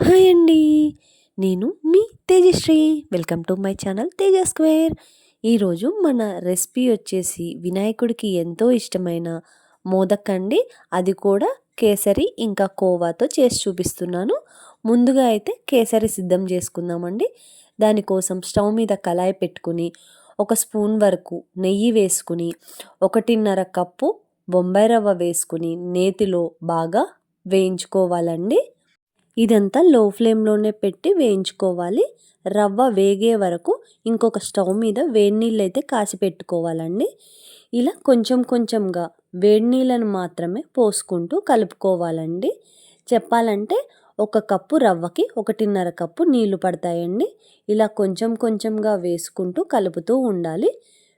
Hi అండి. నేను మీ Tejashree. Welcome to my channel Teja square. ఈరోజు మన రెసిపీ వచ్చేసి వినాయకుడికి ఎంతో ఇష్టమైన మోదక్ అండి. అది కూడా కేసరి ఇంకా కోవాతో చేసి చూపిస్తున్నాను. ముందుగా అయితే కేసరి సిద్ధం చేసుకుందామండి. దానికోసం స్టవ్ మీద కళాయి పెట్టుకుని ఒక స్పూన్ వరకు నెయ్యి వేసుకుని ఒకటిన్నర కప్పు బొంబాయి రవ్వ వేసుకుని నేతిలో బాగా వేయించుకోవాలండి. ఇదంతా లో ఫ్లేమ్లోనే పెట్టి వేయించుకోవాలి. రవ్వ వేగే వరకు ఇంకొక స్టవ్ మీద వేడి నీళ్ళు అయితే కాసి పెట్టుకోవాలండి. ఇలా కొంచెం కొంచెంగా వేడి నీళ్ళను మాత్రమే పోసుకుంటూ కలుపుకోవాలండి. చెప్పాలంటే ఒక కప్పు రవ్వకి ఒకటిన్నర కప్పు నీళ్ళు పడతాయండి. ఇలా కొంచెం కొంచెంగా వేసుకుంటూ కలుపుతూ ఉండాలి.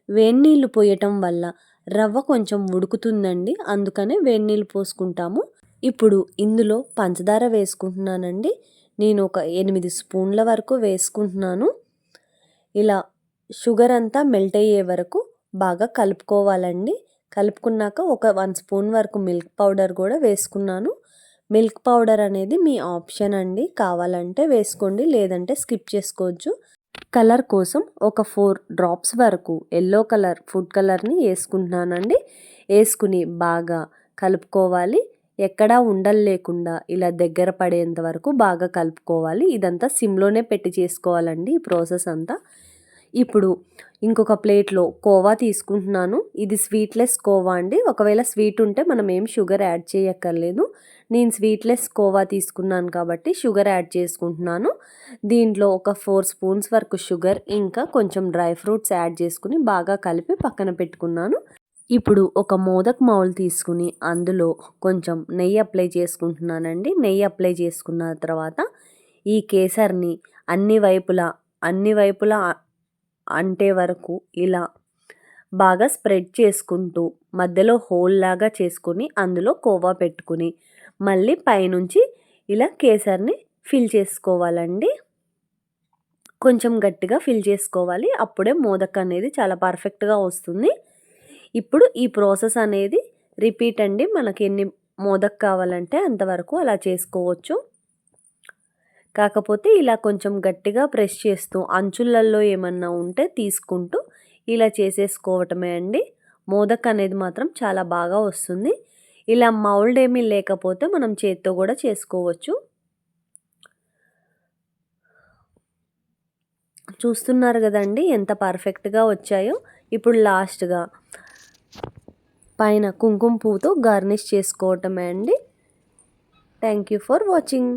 వేడి నీళ్ళు పోయటం వల్ల రవ్వ కొంచెం ఉడుకుతుందండి. అందుకనే వేడి నీళ్ళు పోసుకుంటాము. ఇప్పుడు ఇందులో పంచదార వేసుకుంటున్నానండి. నేను ఒక ఎనిమిది స్పూన్ల వరకు వేసుకుంటున్నాను. ఇలా షుగర్ అంతా మెల్ట్ అయ్యే వరకు బాగా కలుపుకోవాలండి. కలుపుకున్నాక ఒక వన్ స్పూన్ వరకు మిల్క్ పౌడర్ కూడా వేసుకున్నాను. మిల్క్ పౌడర్ అనేది మీ ఆప్షన్ అండి. కావాలంటే వేసుకోండి లేదంటే స్కిప్ చేసుకోవచ్చు. కలర్ కోసం ఒక ఫోర్ డ్రాప్స్ వరకు ఎల్లో కలర్ ఫుడ్ కలర్ని వేసుకుంటున్నానండి. వేసుకుని బాగా కలుపుకోవాలి. ఎక్కడా ఉండలు లేకుండా ఇలా దగ్గర పడేంత వరకు బాగా కలుపుకోవాలి. ఇదంతా సిమ్లోనే పెట్టి చేసుకోవాలండి ఈ ప్రాసెస్ అంతా. ఇప్పుడు ఇంకొక ప్లేట్లో కోవా తీసుకుంటున్నాను. ఇది స్వీట్లెస్ కోవా అండి. ఒకవేళ స్వీట్ ఉంటే మనం ఏం షుగర్ యాడ్ చేయక్కర్లేదు. నేను స్వీట్లెస్ కోవా తీసుకున్నాను కాబట్టి షుగర్ యాడ్ చేసుకుంటున్నాను. దీంట్లో ఒక ఫోర్ స్పూన్స్ వరకు షుగర్ ఇంకా కొంచెం డ్రై ఫ్రూట్స్ యాడ్ చేసుకుని బాగా కలిపి పక్కన పెట్టుకున్నాను. ఇప్పుడు ఒక మోదక్ మౌల్ తీసుకుని అందులో కొంచెం నెయ్యి అప్లై చేసుకుంటున్నానండి. నెయ్యి అప్లై చేసుకున్న తర్వాత ఈ కేసర్ని అన్ని వైపులా అన్ని వైపులా అంటే వరకు ఇలా బాగా స్ప్రెడ్ చేసుకుంటూ మధ్యలో హోల్ లాగా చేసుకుని అందులో కోవా పెట్టుకుని మళ్ళీ పైనుంచి ఇలా కేసర్ని ఫిల్ చేసుకోవాలండి. కొంచెం గట్టిగా ఫిల్ చేసుకోవాలి. అప్పుడే మోదక్ అనేది చాలా పర్ఫెక్ట్గా వస్తుంది. ఇప్పుడు ఈ ప్రాసెస్ అనేది రిపీట్ అండి. మనకి ఎన్ని మోదక్ కావాలంటే అంతవరకు అలా చేసుకోవచ్చు. కాకపోతే ఇలా కొంచెం గట్టిగా ప్రెస్ చేస్తూ అంచులల్లో ఏమన్నా ఉంటే తీసుకుంటూ ఇలా చేసేసుకోవటమే అండి. మోదక్ అనేది మాత్రం చాలా బాగా వస్తుంది. ఇలా మౌల్డ్ ఏమీ లేకపోతే మనం చేత్తో కూడా చేసుకోవచ్చు. చూస్తున్నారు కదండి ఎంత పర్ఫెక్ట్గా వచ్చాయో. ఇప్పుడు లాస్ట్గా పైన కుంకుమ పువ్వుతో గార్నిష్ చేసుకోవటమే అండి. Thank you for watching